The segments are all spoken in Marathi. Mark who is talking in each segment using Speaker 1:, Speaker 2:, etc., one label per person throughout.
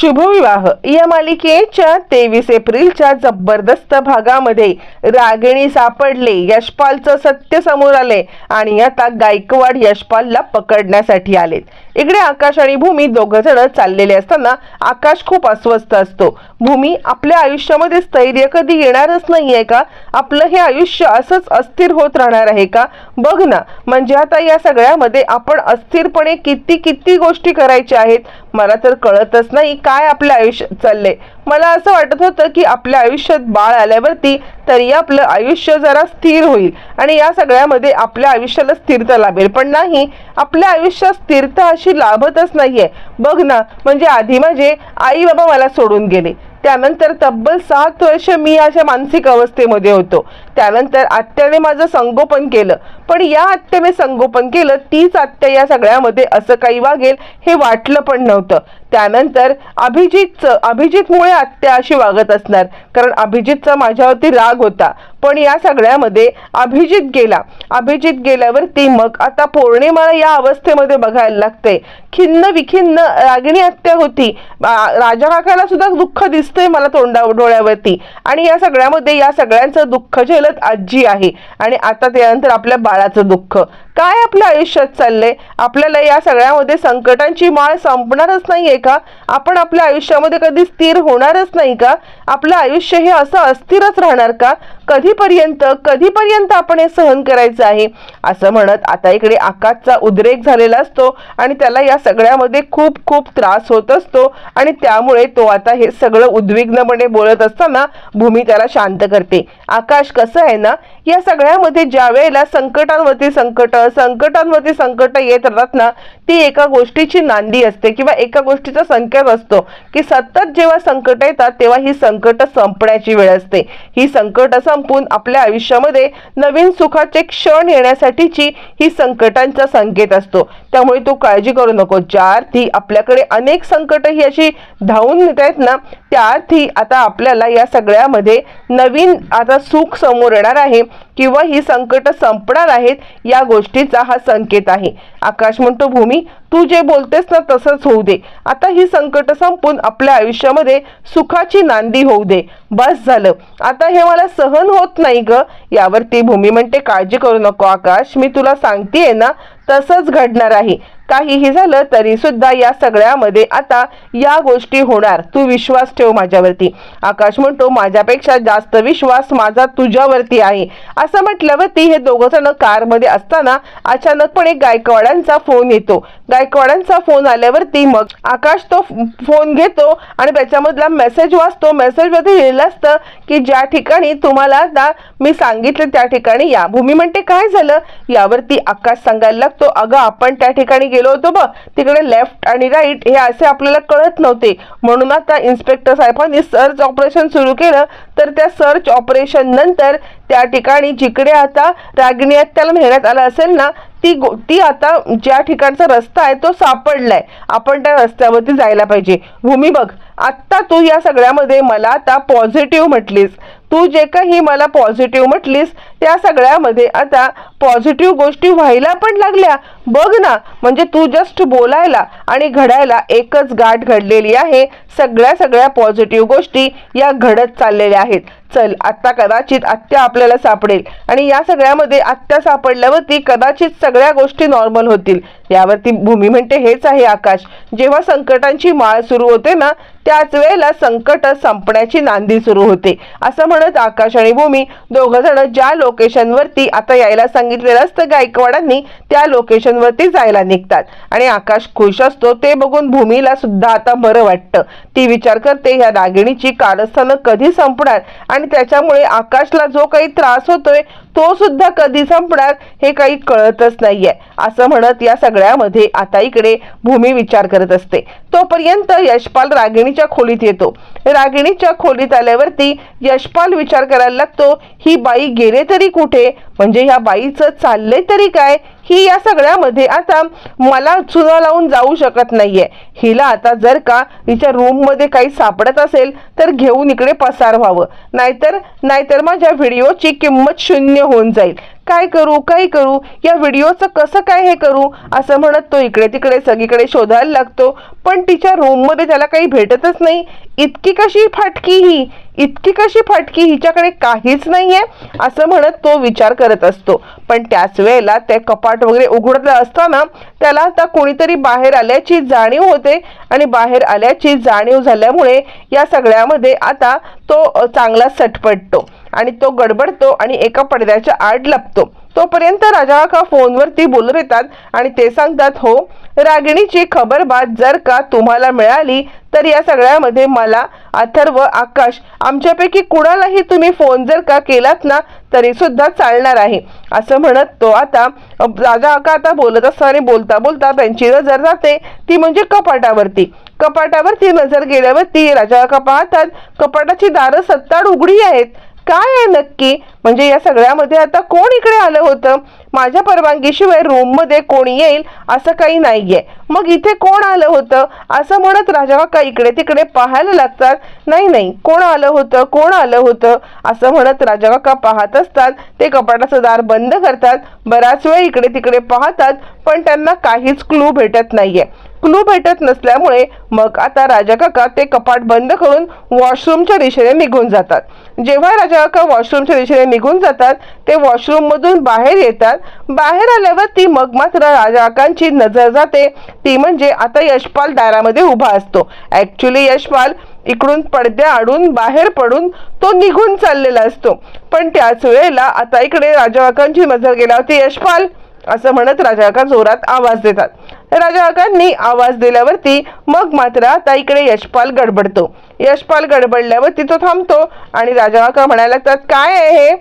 Speaker 1: शुभविवाह. या मालिकेच्या तेवीस एप्रिलच्या जबरदस्त भागामध्ये रागिणी सापडले यशपालचं सत्य समोर आले आणि आता गायकवाड यशपालला पकडण्यासाठी आलेत. इकडे आकाश आणि भूमी दोघं जण चाललेले असताना आकाश खूप अस्वस्थ असतो. भूमी आपल्या आयुष्यामध्ये स्थैर्य कधी येणारच नाहीये का? आपलं हे आयुष्य असंच अस्थिर होत राहणार आहे का? बघ ना. म्हणजे आता या सगळ्यामध्ये आपण अस्थिरपणे किती किती गोष्टी करायच्या आहेत? मला तर कळतच नाही काय आपलं आयुष्य चाललंय. मला असं वाटत होतं की आपल्या आयुष्यात बाळ आल्यावरती तरी आपलं आयुष्य जरा स्थिर होईल आणि या सगळ्यामध्ये आपल्या आयुष्याला स्थिरता लाभेल. पण नाही आपल्या आयुष्यात स्थिरता अशी लाभतच नाहीये. बघ ना म्हणजे आधी माझे आई बाबा मला सोडून गेले. त्यानंतर तब्बल सात वर्ष मी अशा मानसिक अवस्थेमध्ये होतो. त्यानंतर आत्याने माझं संगोपन केलं. पण या आत्याने संगोपन केलं तीच आत्या या सगळ्यामध्ये असं काही वागेल हे वाटलं पण नव्हतं. त्यानंतर अभिजितचं अभिजितमुळे आत्या अशी वागत असणार कारण अभिजितचा माझ्यावरती राग होता. पण या सगळ्यामध्ये अभिजित गेला. अभिजित गेल्यावरती मग आता पौर्णिमाला या अवस्थेमध्ये बघायला लागते खिन्न विखिन्न रागिणी हत्या होती. राजा काकाला सुद्धा दुःख दिसतंय मला तोंडा डोळ्यावरती. आणि या सगळ्यामध्ये या सगळ्यांचं दुःख झेलत आजी आहे. आणि आता त्यानंतर आपल्या बाळाचं दुःख काय आपल्या आयुष्यात चाललंय? आपल्याला या सगळ्यामध्ये संकटांची माळ संपणारच नाहीये का? आपण आपल्या आयुष्यामध्ये कधी स्थिर होणारच नाही का? आपलं आयुष्य हे असं अस्थिरच राहणार का? कधीपर्यंत कधीपर्यंत आपण हे सहन करायचं आहे? असं म्हणत आता इकडे आकाशचा उद्रेक झालेला असतो आणि त्याला या सगळ्यामध्ये खूप खूप त्रास होत असतो आणि त्यामुळे तो आता हे सगळं उद्विग्नपणे बोलत असताना भूमी त्याला शांत करते. आकाश कसं आहे ना? या सगळ्यामध्ये ज्या वेळेला संकटांवरती संकट संकटांवरती संकट येत राहतात ना ती एका गोष्टीची नांदी असते किंवा एका गोष्टीचा संकेत असतो की सतत जेव्हा संकट येतात तेव्हा ही संकट संपण्याची वेळ असते. ही संकट संपून आपल्या आयुष्यामध्ये नवीन सुखाचे क्षण येण्यासाठीची ही संकटांचा संकेत असतो. त्यामुळे तू काळजी करू नको. ज्या अर्थी आपल्याकडे अनेक संकट ही अशी धावून येत आहेत ना त्या अर्थी आता आपल्याला या सगळ्यामध्ये नवीन आता सुख समोर येणार आहे किंवा ही संकट संपणार आहेत या गोष्टी गोष्टीचा हा संकेत आहे. आकाश म्हणतो भूमी तू जे बोलतेस ना तसंच होऊ दे. आता ही संकट संपून आपल्या आयुष्यामध्ये सुखाची नांदी होऊ दे. बस झालं. आता हे मला सहन होत नाही ग. यावरती भूमी म्हणते काळजी करू नको आकाश. मी तुला सांगतेय ना तसंच घडणार आहे. काहीही झालं तरी सुद्धा या सगळ्यामध्ये आता या गोष्टी होणार. तू विश्वास ठेव माझ्यावरती. आकाश म्हणतो माझ्यापेक्षा जास्त विश्वास माझा तुझ्यावरती आहे. असं म्हटल्यावरती हे दोघं जण कारमध्ये असताना अचानकपणे गायकवाडांचा फोन येतो. गायकवाडांचा फोन आल्यावरती मग आकाश तो फोन घेतो आणि त्याच्यामधला मेसेज वाचतो. मेसेजमध्ये लिहिलं असतं की ज्या ठिकाणी तुम्हाला आता मी सांगितलं त्या ठिकाणी या. भूमी म्हणते काय झालं? यावरती आकाश सांगायला लागतो अगं आपण त्या ठिकाणी गेलो होतो बघ. तिकडे लेफ्ट आणि राईट हे असे आपल्याला कळत नव्हते. म्हणून आता इन्स्पेक्टर साहेबांनी सर्च ऑपरेशन सुरू केलं. तर त्या सर्च ऑपरेशन नंतर त्या ठिकाणी जिकडे आता रागिणी त्याला नेण्यात आलं असेल ना ती गो ती आता ज्या ठिकाणचा रस्ता आहे तो सापडलाय. आपण त्या रस्त्यावरती जायला पाहिजे. भूमी बघ आत्ता तू या सगळ्यामध्ये मला आता पॉझिटिव्ह म्हटलीस. तू जे काही मला पॉझिटिव्ह म्हटलीस त्या सगळ्यामध्ये आता पॉझिटिव्ह गोष्टी व्हायला पण लागल्या. बघ ना म्हणजे तू जस्ट बोलायला आणि घडायला एकच गाठ घडलेली आहे. सगळ्या सगळ्या पॉझिटिव्ह गोष्टी या घडत चाललेल्या आहेत. चल आत्ता कदाचित आत्या आपल्याला सापडेल. आणि या सगळ्यामध्ये आत्या सापडल्यावरती कदाचित सगळ्या गोष्टी नॉर्मल होतील. यावरती भूमी म्हणते हेच आहे आकाश. जेव्हा संकटांची माळ सुरू होते ना त्याच वेळेला संकट संपण्याची नांदी सुरू होते. असं म्हणत आकाश आणि भूमी दोघं जण ज्या लोकेशनवरती आता यायला सांगितलेलं असतं गायकवाडांनी त्या लोकेशनवरती जायला निघतात. आणि आकाश खुश असतो ते बघून भूमीला सुद्धा आता बरं वाटतं. ती विचार करते ह्या दागिणीची कारस्थानं कधी संपणार? आणि त्याच्यामुळे आकाशला जो काही त्रास होतोय तो सुद्धा कधी संपणार हे काही कळतच नाहीये. असं म्हणत या सगळ्यामध्ये आता इकडे भूमी विचार करत असते. तोपर्यंत यशपाल रागिणीच्या खोलीत येतो. रागिणीच्या खोलीत आल्यावरती यशपाल विचार करायला लागतो ही बाई गेले तरी कुठे? म्हणजे ह्या बाईचं चाललंय तरी काय? ही या सगळ्यामध्ये आता मला चुना लावून जाऊ शकत नाहीये. हिला आता जर का हिच्या रूममध्ये काही सापडत असेल तर घेऊन इकडे पसार व्हावं. नाहीतर नाहीतर माझ्या व्हिडिओची किंमत शून्य होऊन जाईल. काय करू काय करू या व्हिडिओचं कसं काय हे करू असं म्हणत तो इकडे तिकडे सगळीकडे शोधायला लागतो. पण तिच्या रूममध्ये त्याला काही भेटतच नाही. इतकी कशी फाटकी ही? इतकी कशी फाटकी? हिच्याकडे काहीच नाहीये असं म्हणत तो विचार करत असतो. पण त्याच वेळेला ते कपाट वगैरे उघडत असताना त्याला आता कोणीतरी बाहेर आल्याची जाणीव होते आणि बाहेर आल्याची जाणीव झाल्यामुळे या सगळ्यामध्ये आता तो चांगला सटपटतो. आणि तो गडबडतो आणि एका पडद्याच्या आड लपतो. तोपर्यंत राजा का फोनवरती बोलून येतात आणि ते सांगतात हो रागिणीची खबरबात जर का तुम्हाला मिळाली तर या सगळ्यामध्ये मला अथर्व आकाश आमच्यापैकी कुणालाही तुम्ही फोन जर का केलात ना तरी सुद्धा चालणार आहे. असं म्हणत तो आता राजा आका आता बोलत असताना आणि बोलता बोलता त्यांची नजर जाते. ती म्हणजे कपाटावरती. कपाटावरती नजर गेल्यावरती राजा आका पाहतात कपाटाची दारं सत्ताड उघडी आहेत. काय आहे नक्की? म्हणजे या सगळ्यामध्ये आता कोण इकडे आलं होतं? माझ्या परवानगीशिवाय रूममध्ये कोण कोणी येईल असं काही नाहीये. मग इथे कोण आलं होतं? असं म्हणत राजाकाका इकडे तिकडे पाहायला लागतात. नाही नाही कोण आलं होतं? कोण आलं होतं? असं म्हणत राजाकाका पाहत असतात. ते कपाटाचं दार बंद करतात. बराच वेळ इकडे तिकडे पाहतात. पण त्यांना काहीच क्लू भेटत नाहीये. क्लू भेटत नसल्यामुळे मग आता राजा काका ते कपाट बंद करून वॉशरूमच्या दिशेने निघून जातात. जेव्हा राजा काका वॉशरूमच्या दिशेने निघून जातात ते वॉशरूम मधून बाहेर येतात. बाहेर आल्यावर ती मग मात्र राजाकांची नजर जाते. ती म्हणजे आता यशपाल दारामध्ये उभा असतो. ऍक्च्युली यशपाल इकडून पडद्या आडून बाहेर पडून तो निघून चाललेला असतो. पण त्याच वेळेला आता इकडे राजा काकांची नजर गेल्यावरती यशपाल असं म्हणत राजाका जोरात आवाज देतात. राजाकांनी आवाज दिल्यावरती मग मात्र आता इकडे यशपाल गडबडतो. यशपाल गडबडल्यावरती तो थांबतो आणि राजाकाका म्हणायला लागतात काय आहे हे?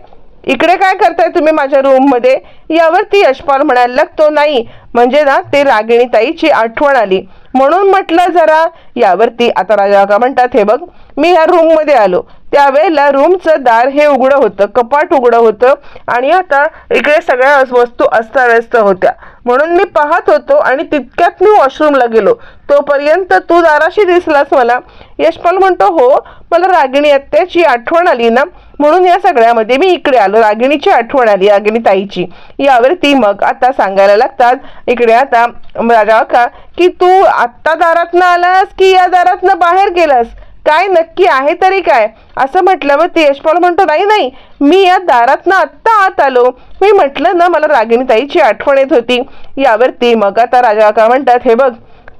Speaker 1: इकडे काय करताय तुम्ही माझ्या रूममध्ये? यावरती यशपाल म्हणायला लागतो नाही म्हणजे ना ते रागिणी ताईची आठवण आली. म्हणून म्हटलं जरा. यावरती आता राजा काका म्हणतात हे बघ मी ह्या रूममध्ये आलो. त्यावेळेला रूमचं दार हे उघडं होतं कपाट उघडं होतं आणि आता इकडे सगळ्या वस्तू अस्ताव्यस्त होत्या. म्हणून मी पाहत होतो आणि तितक्यात मी वॉशरूमला गेलो. तोपर्यंत तू दाराशी दिसलास मला. यशपाल म्हणतो हो मला रागिणी आत्याची आठवण आली ना? म्हणून या सगळ्यामध्ये मी इकडे आलो. रागिणीची आठवण आली रागिणी ताईची यावर ती मग आता सांगायला लागतात इकडे आता राजा का की तू आत्ता दारातनं आलास की या दारातनं बाहेर गेलास? काय नक्की आहे तरी काय? असं म्हटल्यावर ते यशपाल म्हणतो नाही नाही मी या दारातनं आत्ता आत आलो. मी म्हटलं ना मला रागिणी ताईची आठवण येत होती. यावरती मग आता राजा का म्हणतात हे बघ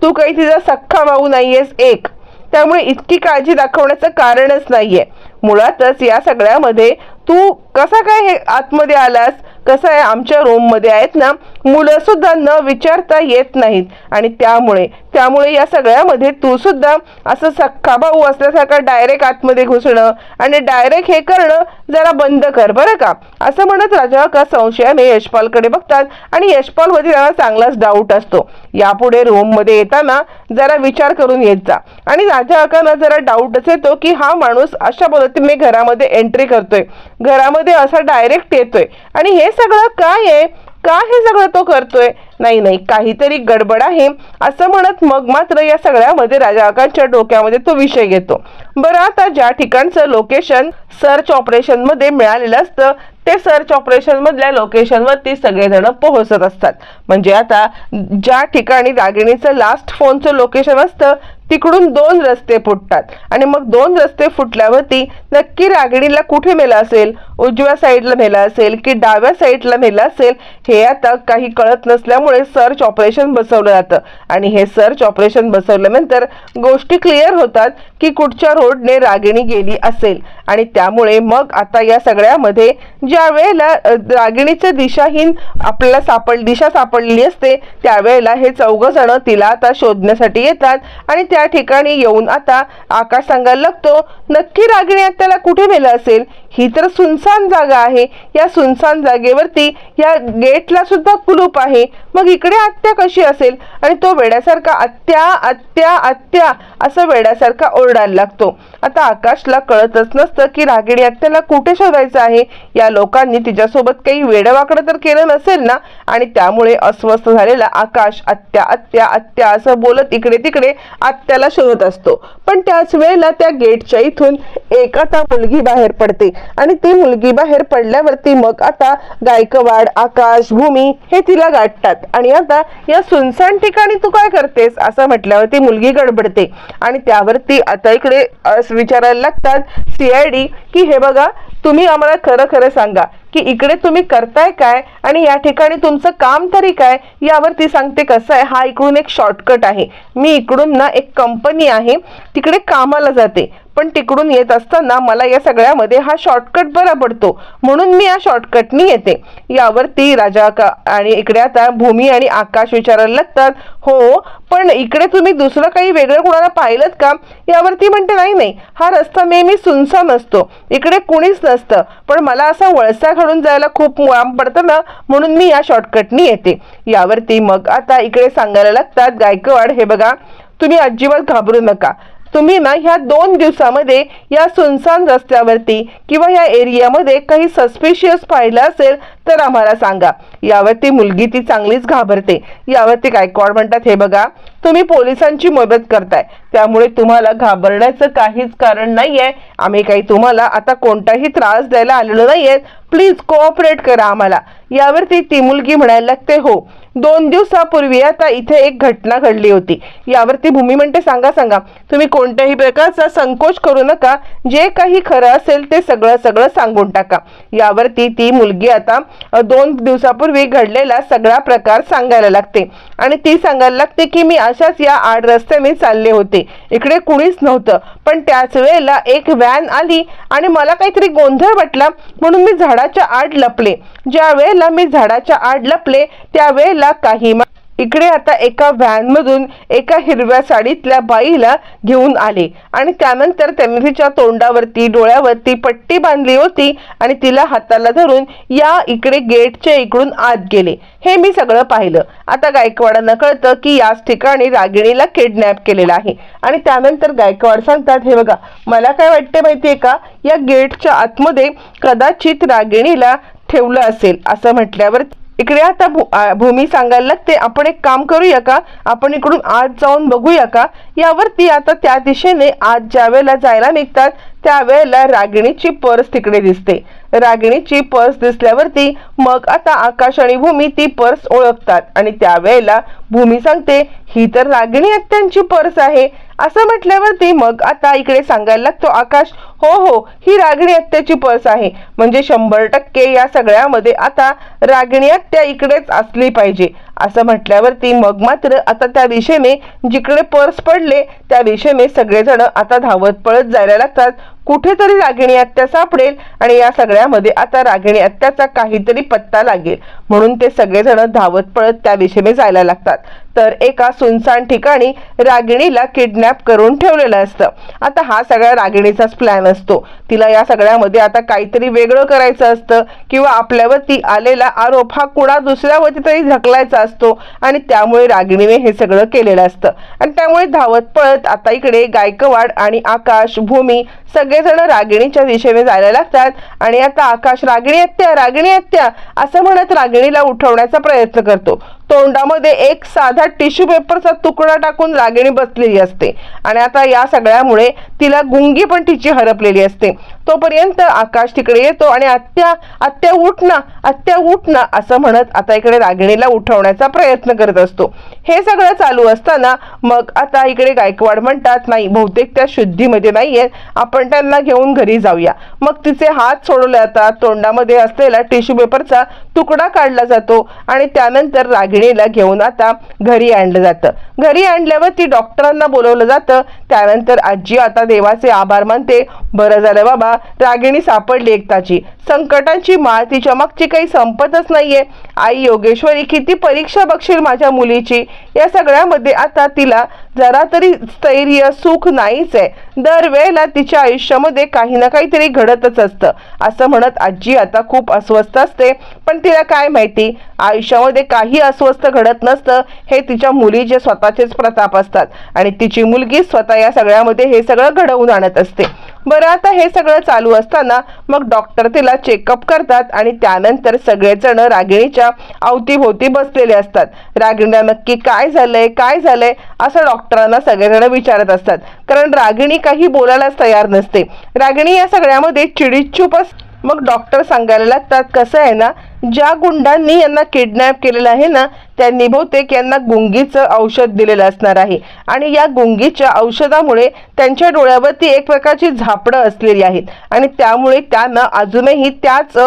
Speaker 1: तू काही तिचा सख्खा भाऊ नाहीयेस एक. त्यामुळे इतकी काळजी दाखवण्याचं कारणच नाहीये. मुळातच या सगळ्यामध्ये तू कसा काय हे आतमध्ये आलास? कसं आहे आमच्या रूममध्ये आहेत ना? मुलं सुद्धा न विचारता येत नाहीत. आणि त्यामुळे त्यामुळे या सगळ्यामध्ये तू सुद्धा असं सख्खा भाऊ असल्यासारखा डायरेक्ट आतमध्ये घुसणं आणि डायरेक्ट हे करणं जरा बंद कर बरं का? असं म्हणत राजा का संशयाने यशपालकडे बघतात आणि यशपालमध्ये त्यांना चांगलाच डाऊट असतो. यापुढे रूममध्ये येताना जरा विचार करून येत जा. आणि राजा अकांना जरा डाऊटच येतो की हा माणूस अशा पद्धतीने घरामध्ये एंट्री करतोय. घरामध्ये असा डायरेक्ट येतोय. आणि हे सगळं काय आहे? का हे सगळं तो करतोय? नाही नाही काहीतरी गडबड आहे. असं म्हणत मग मात्र या सगळ्यामध्ये राजाकांच्या डोक्यामध्ये तो विषय घेतो. बरं आता ज्या ठिकाणचं लोकेशन सर्च ऑपरेशनमध्ये मिळालेलं असतं ते सर्च ऑपरेशन मधल्या लोकेशनवरती सगळेजण पोहोचत असतात. म्हणजे आता ज्या ठिकाणी दागिणीचं लास्ट फोनचं लोकेशन असतं तिकडून दोन रस्ते फुटतात. आणि मग दोन रस्ते फुटल्यावरती नक्की रागिणीला कुठे मेला असेल? उजव्या साईडला मेला असेल की डाव्या साईडला मेला असेल? हे आता काही कळत नसल्यामुळे सर्च ऑपरेशन बसवलं जातं. आणि हे सर्च ऑपरेशन बसवल्यानंतर गोष्टी क्लिअर होतात की कुठच्या रोडने रागिणी गेली असेल. आणि त्यामुळे मग आता या सगळ्यामध्ये ज्या वेळेला रागिणीचं दिशाहीन आपल्याला सापड दिशा सापडली असते त्यावेळेला हे चौघ जण तिला आता शोधण्यासाठी येतात. आणि त्या ठिकाणी येऊन आता आकाश सांगायला लागतो. नक्की रागिणी त्याला कुठे नेलं असेल? ही तर सुनसान जागा आहे. या सुनसान जागेवरती या गेटला सुद्धा कुलूप आहे. मग इकडे आत्या कशी असेल? आणि तो वेड्यासारखा आत्या आत्या आत्या असं वेड्यासारखा ओरडायला लागतो. आता आकाशला कळतच नसतं की रागिणी आत्याला कुठे शोधायचं आहे? या लोकांनी तिच्यासोबत काही वेडवाकडं तर केलं नसेल ना? आणि त्यामुळे अस्वस्थ झालेला आकाश आत्या आत्या आत्या असं बोलत इकडे तिकडे आत्याला शोधत असतो. पण त्याच वेळेला त्या गेटच्या इथून एक आता मुलगी बाहेर पडते. आणि ती मुलगी बाहेर पडल्यावरती मग आता गायकवाड आकाश भूमी हे तिला गाठतात. आणि आता या सुनसान ठिकाणी तू काय करतेस? असं म्हटल्यावर ती मुलगी गडबडते. आणि त्यावरती आता इकडे असं विचारायला लागतात सीआयडी की हे बघा तुम्ही आम्हाला खरं खरं सांगा की इकडे तुम्ही करताय काय? आणि या ठिकाणी तुमचं काम तरी काय? यावर ती सांगते कसं आहे. हा इकडून एक शॉर्टकट आहे. मी इकडून ना एक कंपनी आहे. तिकडे कामाला जाते. पण तिकडून येत असताना मला या सगळ्यामध्ये हा शॉर्टकट बरा पडतो. म्हणून मी या शॉर्टकटनी येते. यावरती राजा का आणि इकडे आता भूमी आणि आकाश विचारायला लागतात. हो पण इकडे तुम्ही दुसरं काही वेगळं कोणाला पाहिलं का? यावरती म्हणते नाही नाही. हा रस्ता नेहमी सुनसान असतो. इकडे कुणीच नसतं. पण मला असा वळसा घडून जायला खूप वाम पडतं ना म्हणून मी या शॉर्टकटनी येते. यावरती मग आता इकडे सांगायला लागतात गायकवाड हे बघा तुम्ही अजिबात घाबरू नका. तुम्ही ना ह्या दोन दिवसामध्ये या सुनसान रस्त्यावरती किंवा या एरियामध्ये काही सस्पिशियस पाहिलं असेल तर आम्हाला सांगा. यावरती मुलगी ती चांगलीच घाबरते. यावरती गायकवाड म्हणतात हे बघा. तुम्ही पोलिसांची मदत करताय. त्यामुळे तुम्हाला घाबरण्याचं काहीच कारण नाहीये. आम्ही काही तुम्हाला आता कोणताही त्रास द्यायला आलेलो नाहीये. प्लीज कोऑपरेट करा आम्हाला. यावरती ती मुलगी म्हणायला लागते हो. दोन दिवसापूर्वी आता इथे एक घटना घडली होती. यावरती भूमी म्हणते सांगा सांगा. तुम्ही कोणत्याही प्रकारचा संकोच करू नका. जे काही खरं असेल ते सगळं सगळं सांगून टाका. यावरती ती मुलगी आता दोन दिवसापूर्वी घडलेला सगळा प्रकार सांगायला लागते. आणि ती सांगायला लागते की मी अशाच या आड रस्त्याने चालले होते. इकडे कुणीच नव्हतं. पण त्याच वेळेला एक व्हॅन आली आणि मला काहीतरी गोंधळ वाटला. म्हणून मी झाडाच्या आड लपले. ज्या वेळेला मी झाडाच्या आड लपले त्यावेळेला काही इकडे आता एका व्हॅनमधून एका हिरव्या साडीतल्या बाईला घेऊन आले. आणि त्यानंतर त्यांनी तिच्या तोंडावरती डोळ्यावरती पट्टी बांधली होती आणि तिला हाताला धरून या इकडे गेटच्या इकडून आत गेले. हे मी सगळं पाहिलं. आता गायकवाडांना कळतं की याच ठिकाणी रागिणीला किडनॅप केलेला आहे. आणि त्यानंतर गायकवाड सांगतात हे बघा मला काय वाटते माहितीये का? या गेटच्या आतमध्ये कदाचित रागिणीला ठेवलं असेल. असं म्हटल्यावर इकडे आता भू- भूमी सांगायला लागते आपण एक काम करूया का? आपण इकडून आत जाऊन बघूया का? यावरती आता त्या दिशेने आज ज्या वेळेला जायला निघतात त्यावेळेला रागिणीची पर्स तिकडे दिसते. रागिणीची पर्स दिसल्यावरती मग आता आकाश आणि भूमी ती पर्स ओळखतात आणि त्यावेळेला भूमी सांगते ही तर रागिणी अत्यांची पर्स आहे. असं म्हटल्यावरती मग आता इकडे सांगायला लागतो आकाश हो हो ही रागिणी आत्याची पर्स आहे. म्हणजे शंभर टक्के या सगळ्यामध्ये आता रागिणी आत्या इकडेच असली पाहिजे. असं म्हटल्यावरती मग मात्र आता त्या दिशेने जिकडे पर्स पडले त्या दिशेने सगळेजण आता धावत पळत जायला लागतात. कुठेतरी रागिणी आत्या सापडेल आणि या सगळ्यामध्ये आता रागिणी आत्याचा काहीतरी पत्ता लागेल. म्हणून ते सगळेजण धावत पळत त्या दिशेने जायला लागतात. that तर एका सुनसान ठिकाणी रागिणीला किडनॅप करून ठेवलेलं असतं. आता हा सगळा रागिणीचाच प्लॅन असतो. तिला या सगळ्यामध्ये आता काहीतरी वेगळं करायचं असतं किंवा आपल्यावरती आलेला आरोप हा कुणा दुसऱ्यावरती तरी ढकलायचा असतो आणि त्यामुळे रागिणीने हे सगळं केलेलं असतं. आणि त्यामुळे धावत पळत आता इकडे गायकवाड आणि आकाश भूमी सगळेजण रागिणीच्या दिशेने जायला लागतात. आणि आता आकाश रागिणी हत्या रागिणी हत्या असं म्हणत रागिणीला उठवण्याचा प्रयत्न करतो. तोंडामध्ये एक साधा टिश्यू पेपरचा तुकडा टाकून रागिणी बसलेली असते. आणि आता या सगळ्यामुळे तिला गुंगी पण तिची हरपलेली असते. तोपर्यंत आकाश तिकडे येतो आणि आत्या आत्या उठ ना आत्या उठ ना असं म्हणत आता इकडे रागिणीला उठवण्याचा प्रयत्न करत असतो. हे सगळं चालू असताना मग आता इकडे गायकवाड म्हणतात नाही बहुतेक त्या शुद्धीमध्ये नाहीये. आपण त्यांना घेऊन घरी जाऊया. मग तिचे हात सोडवले जातात तोंडामध्ये असलेला टिश्यू पेपरचा तुकडा काढला जातो आणि त्यानंतर रागिणीला घेऊन आता घरी आणलं जातं. घरी आणल्यावर ती डॉक्टरांना बोलवलं जातं. त्यानंतर आजी आता देवाचे आभार मानते. बरं झालं बाबा रागिणी सापडली एकताची. संकटांची माळ तिच्या मागची काही संपतच नाहीये. आई योगेश्वरी किती परीक्षा बघशील माझ्या मुलीची. या सगळ्यामध्ये आता तिला जरा तरी स्थैर्य सुख नाहीच आहे. दरवेळेला तिच्या आयुष्यामध्ये काही ना काहीतरी घडतच असतं. असं म्हणत आजी आता खूप अस्वस्थ असते. पण तिला काय माहिती? आयुष्यामध्ये काही अस्वस्थ घडत नसतं. हे तिच्या मुलीचे स्वतःचेच प्रताप असतात. आणि तिची मुलगी स्वतः या सगळ्यामध्ये हे सगळं घडवून आणत असते. बरं आता हे सगळं चालू असताना मग डॉक्टर तिला चेकअप करतात आणि त्यानंतर सगळेजण रागिणीच्या अवतीभोवती बसलेले असतात. रागिणीला नक्की काय झालंय काय झालंय असं डॉक्टरांना सगळेजण विचारत असतात. कारण रागिणी काही बोलायलाच तयार नसते. रागिणी या सगळ्यामध्ये चिडीचूप मग डॉक्टर सांगायला लागतात कसं आहे ना ज्या गुंडांनी यांना किडनॅप केलेलं आहे ना त्यांनी बहुतेक यांना गुंगीचं औषध दिलेलं असणार आहे. आणि या गुंगीच्या औषधामुळे त्यांच्या डोळ्यावरती एक प्रकारची झापडं असलेली आहेत. आणि त्यामुळे त्यांना अजूनही त्याच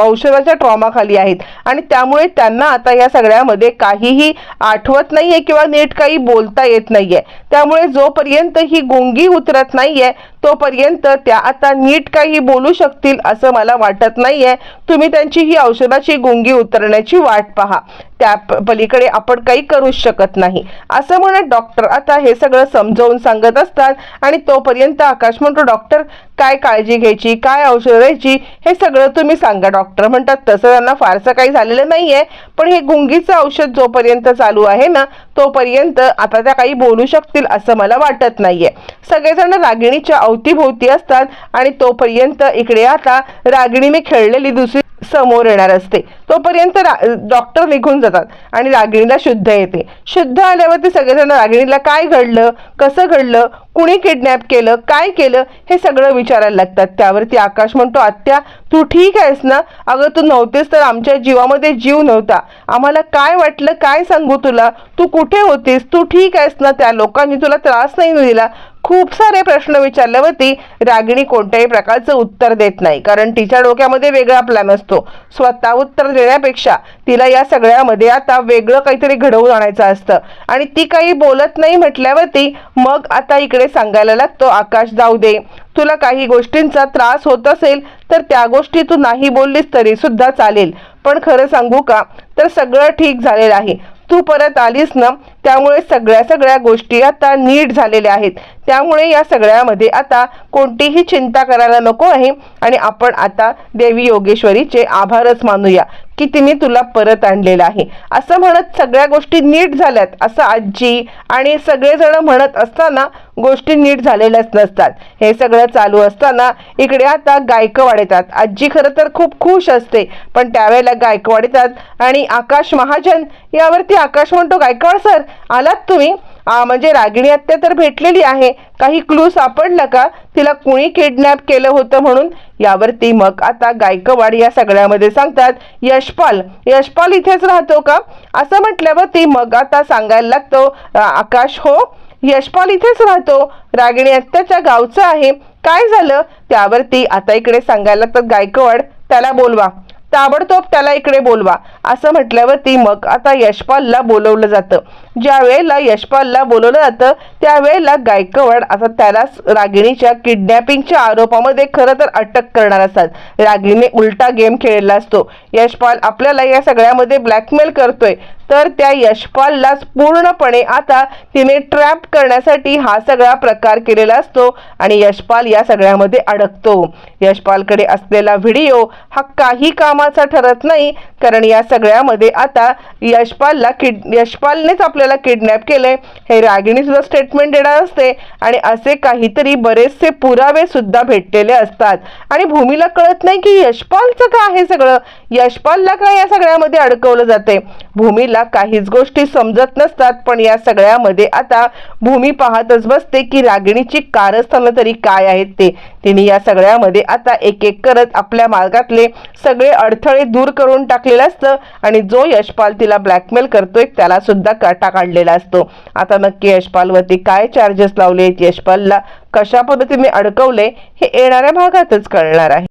Speaker 1: औषधाच्या ट्रॉमाखाली आहेत. आणि त्यामुळे त्यांना आता या सगळ्यामध्ये काहीही आठवत नाहीये किंवा नीट काही बोलता येत नाहीये. त्यामुळे जोपर्यंत ही गुंगी उतरत नाहीये तोपर्यंत त्या आता नीट काही बोलू शकतील असं मला वाटत नाहीये. तुम्ही त्यांची ही औषध औषधाची गुंगी उतरण्याची वाट पहा. त्या पलीकडे आपण काही करूच शकत नाही. असं म्हणत डॉक्टर आता हे सगळं समजावून सांगत असतात आणि तोपर्यंत आकाश म्हणतो डॉक्टर काय काळजी घ्यायची? काय औषध द्यायची? हे सगळं तुम्ही सांगा डॉक्टर. म्हणतात तसं त्यांना फारसं काही झालेलं नाही आहे पण हे गुंगीचं औषध जोपर्यंत चालू आहे ना तोपर्यंत आता त्या काही बोलू शकतील असं मला वाटत नाहीये. सगळेजण रागिणीच्या अवतीभोवती असतात आणि तोपर्यंत इकडे आता रागिणीने खेळलेली दुसरी समोर येणार असते. तोपर्यंत रा- डॉक्टर निघून जातात आणि रागिणीला शुद्ध येते. शुद्ध आल्यावरती सगळेजण रागिणीला काय घडलं? कसं घडलं? कुणी किडनॅप केलं काय केलं हे सगळं विचारायला लागतात. त्यावरती आकाश म्हणतो आत्या तू ठीक आहेस ना? अगं तू नव्हतेस तर आमच्या जीवामध्ये जीव नव्हता. आम्हाला काय वाटलं काय सांगू तुला? तू कुठे होतीस? तू ठीक आहेस ना? त्या लोकांनी तुला त्रास नाही दिला. खूप सारे प्रश्न विचारल्यावरती रागिणी कोणत्याही प्रकारचं उत्तर देत नाही. कारण तिच्या डोक्यामध्ये वेगळा प्लॅन असतो. स्वतः उत्तर देण्यापेक्षा तिला या सगळ्यामध्ये आता वेगळं काहीतरी घडवून आणायचं असतं. आणि ती काही बोलत नाही म्हटल्यावरती मग आता इकडे सांगायला लागतो आकाश जाऊ दे. तुला काही गोष्टींचा त्रास होत असेल तर त्या गोष्टी तू नाही बोललीस तरी सुद्धा चालेल. पण खरं सांगू का? तर सगळं ठीक झालेलं आहे. तू परत आलीस ना त्यामुळे सगळ्या सगळ्या गोष्टी आता नीट झालेल्या आहेत. त्यामुळे या सगळ्यामध्ये आता कोणतीही चिंता करायला नको आहे. आणि आपण आता देवी योगेश्वरीचे आभारच मानूया. की तिने तुला परत आणलेलं आहे. असं म्हणत सगळ्या गोष्टी नीट झाल्यात असं आजी आणि सगळेजण म्हणत असताना गोष्टी नीट झालेल्याच नसतात. हे सगळं चालू असताना इकडे आता गायकवाड येतात. आजी खरं तर खूप खुश असते पण त्यावेळेला गायकवाड येतात आणि आकाश महाजन यावरती आकाश म्हणतो गायकवाड सर आलात तुम्ही? आ, म्हणजे रागिणी आत्या तर भेटलेली आहे. काही क्लू सापडला का? तिला कुणी किडनॅप केलं होतं म्हणून? यावरती मग आता गायकवाड या सगळ्यामध्ये सांगतात यशपाल यशपाल इथेच राहतो का? असं म्हटल्यावरती मग आता सांगायला लागतो आकाश हो यशपाल इथेच राहतो. रागिणी आत्याच्या गावचं आहे. काय झालं? त्यावरती आता इकडे सांगायला लागतात गायकवाड. त्याला बोलवा. ताबडतोब त्याला इकडे बोलवा. असं म्हटल्यावरती मग आता यशपालला बोलवलं जातं. ज्या वेळेला यशपालला बोलवलं जातं त्यावेळेला गायकवाड आता त्याला रागिणीच्या किडनॅपिंगच्या आरोपामध्ये खरं तर अटक करणार असतात. रागिणीने उलटा गेम खेळलेला असतो. यशपाल आपल्याला या सगळ्यामध्ये ब्लॅकमेल करतोय. तर त्या यशपाललाच पूर्णपणे आता तिने ट्रॅप करण्यासाठी हा सगळा प्रकार केलेला असतो आणि यशपाल या सगळ्यामध्ये अडकतो. यशपालकडे असलेला व्हिडिओ हा काही कामाचा ठरत नाही कारण या सगळ्यामध्ये आता यशपालला किड यशपालनेच आपल्याला किडनॅप केलंय हे रागिणी सुद्धा स्टेटमेंट देणार असते आणि असे काहीतरी बरेचसे पुरावे सुद्धा भेटलेले असतात. आणि भूमीला कळत नाही की यशपालचं का आहे सगळं? यशपालला काय या सगळ्यामध्ये अडकवलं जाते? भूमीला काहीच गोष्टी समजत नसतात पण या सगळ्यामध्ये आता भूमी पाहतच बसते की रागिणीची कारस्थानं तरी काय आहेत ते. तिने या सगळ्यामध्ये आता एक एक करत आपल्या मार्गातले सगळे अडथळे दूर करून टाकलेलं असतं आणि जो यशपाल तिला ब्लॅकमेल करतोय त्याला सुद्धा काटा काढलेला असतो. आता नक्की यशपालवरती काय चार्जेस लावलेत? यशपालला कशा पद्धतीने अडकवले हे येणाऱ्या भागातच कळणार आहे.